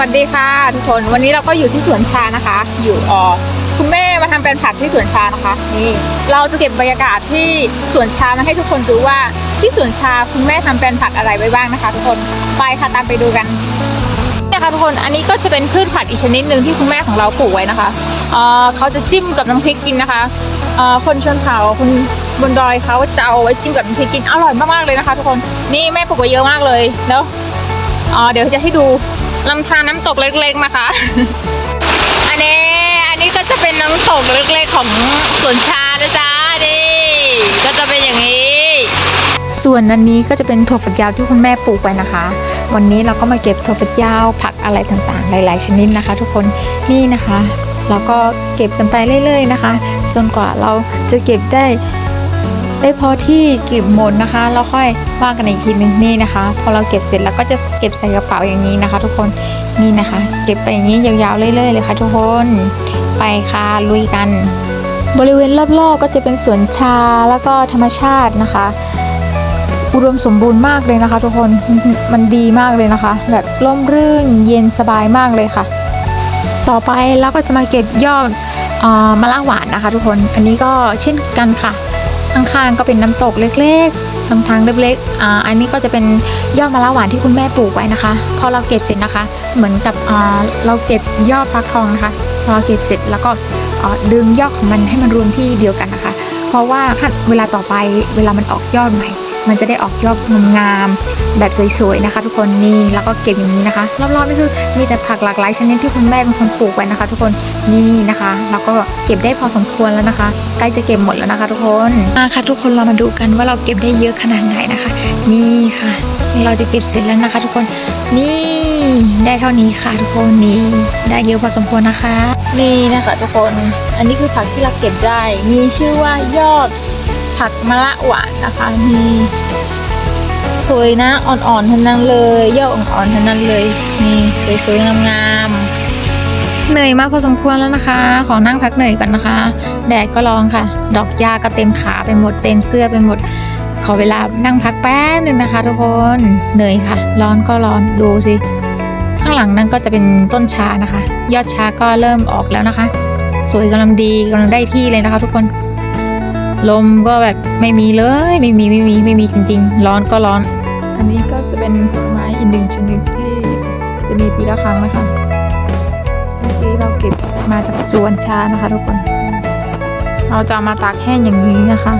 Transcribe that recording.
วัสดีค่ะทุกคนวันนี้เราก็อยู่ที่สวนชานะคะ อยู่ออคุณแม่มาทำแปลนผักที่สวนชานะคะ นี่ เราจะเก็บบรรยากาศที่สวนชามาให้ทุกคนดูว่าที่สวนชาคุณแม่ทำแปลนผักอะไรไว้บ้างนะคะ ทุกคนไปค่ะตามไปดูกันเนี่ยค่ะทุกคนอันนี้ก็จะเป็นพืชผักอีกชนิดหนึ่งที่คุณแม่ของเราปลูกไว้นะคะเอ่อเขาจะจิ้มกับน้ำพริกกินนะคะอ่อคนชนเผ่าคนบนดอยเขาจะเอาไว้จิ้มกับน้ำพริกกินอร่อยมากๆเลยนะคะ ทุกคนนี่แม่ปลูกไว้เยอะมากเลยแล้วอ๋อเดี๋ยวจะให้ดู ลำธารน้ำตกเล็กๆนะคะ อันนี้อันนี้ก็จะเป็นน้ำตกเล็กๆของสวนชานะจ๊ะนี่ก็จะเป็นอย่างนี้ ส่วนอันนี้ก็จะเป็นถั่วฝักยาวที่คุณแม่ปลูกไว้นะคะ วันนี้เราก็มาเก็บถั่วฝักยาวผักอะไรต่างๆ หลาย ๆ ชนิดนะคะ ทุกคนนี่นะคะ เราก็เก็บกันไปเรื่อย ๆ นะคะ จนกว่าเราจะเก็บได้ ได้พอที่เก็บหมดนะคะแล้วค่อยว่ากันอีกทีนึงนี่นะคะ พอเราเก็บเสร็จแล้วก็จะเก็บใส่กระเป๋าอย่างนี้นะคะ ทุกคนนี่นะคะ เก็บไปอย่างนี้ยาวๆเรื่อยๆเลยค่ะ ทุกคนไปค่ะลุยกัน บริเวณรอบๆก็จะเป็นสวนชาแล้วก็ธรรมชาตินะคะ อุดมสมบูรณ์มากเลยนะคะ ทุกคนมันดีมากเลยนะคะ แบบร่มรื่นเย็นสบายมากเลยค่ะ ต่อไปเราก็จะมาเก็บยอดออมะละหวานนะคะ ทุกคนอันนี้ก็เช่นกันค่ะ ข้างๆก็เป็นน้ำตกเล็กๆลำธารเล็กๆอ่าอันนี้ก็จะเป็นยอดมะละหวานที่คุณแม่ปลูกไว้นะคะ พอเราเก็บเสร็จนะคะ เหมือนกับอ่าเราเก็บยอดฟักทองนะคะพอเก็บเสร็จแล้วก็อ่ดึงยอดของมันให้มันรวมที่เดียวกันนะคะ เพราะว่าถ้าเวลาต่อไปเวลามันออกยอดใหม่ มันจะได้ออกยอดงามๆแบบสวยๆนะคะ ทุกคนนี่แล้วก็เก็บอย่างนี้นะคะ รอบๆนี่คือมีแต่ผักหลากหลายชนิดที่คุณแม่เป็นคนปลูกไว้นะคะ ทุกคนนี่นะคะ แล้วก็เก็บได้พอสมควรแล้วนะคะ ใกล้จะเก็บหมดแล้วนะคะ ทุกคนมาค่ะทุกคนเรามาดูกันว่าเราเก็บได้เยอะขนาดไหนนะคะ นี่ค่ะ เราจะเก็บเสร็จแล้วนะคะ ทุกคนนี่ได้เท่านี้ค่ะ ทุกคนนี่ได้เยอะพอสมควรนะคะนี่นะคะ ทุกคน อันนี้คือผักที่เราเก็บได้ มีชื่อว่ายอด ผักมะละหวานนะคะนี่สวยนะอ่อนๆทั้งนั้นเลยเยอดอ่อนๆทั้งนั้นเลยนี่สวยๆงามๆเหนื่อยมากพอสมควรแล้วนะคะ ขอนั่งพักเหนื่อยก่อนนะคะ แดดก็ร้อนค่ะ ดอกหญ้าก็เต็มขาไปหมดเต็มเสื้อไปหมด ขอเวลานั่งพักแป๊บนึงนะคะ ทุกคนเหนื่อยค่ะ ร้อนก็ร้อนดูสิข้างหลังนั่นก็จะเป็นต้นชานะคะ ยอดชาก็เริ่มออกแล้วนะคะ สวยกำลังดีกำลังได้ที่เลยนะคะ ทุกคน ลมก็แบบไม่มีเลยไม่มีไม่มีไม่มีจริง ๆ ร้อนก็ร้อน อันนี้ก็จะเป็นผลไม้อีกหนึ่งชนิดที่จะมีปีละครั้งนะคะเมื่อกี้เราเก็บมาจากสวนชานะคะทุกคน เราจะมาตากแห้งอย่างนี้นะคะ